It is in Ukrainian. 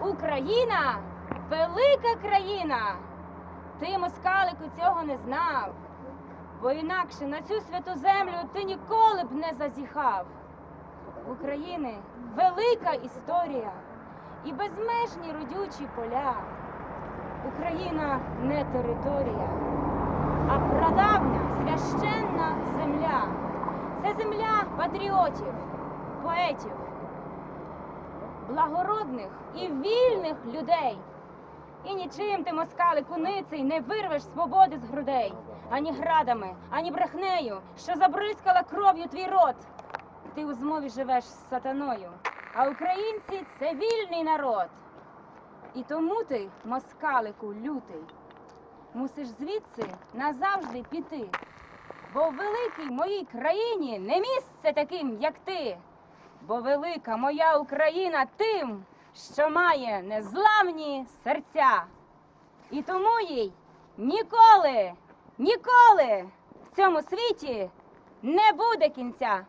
Україна велика країна. Ти, москалику, цього не знав, бо інакше на цю святу землю ти ніколи б не зазіхав. України велика історія і безмежні родючі поля. Україна не територія, а прадавня священна земля. Це земля патріотів, поетів, благородних і вільних людей. І нічим ти, москали, куницей, не вирвеш свободи з грудей, ані градами, ані брехнею, що забризкала кров'ю твій рот. Ти у змові живеш з сатаною, а українці це вільний народ. І тому ти, москалику, лютий, мусиш звідси назавжди піти. Бо в великій моїй країні не місце таким, як ти. Бо велика моя Україна тим, що має незламні серця. І тому їй ніколи, ніколи в цьому світі не буде кінця.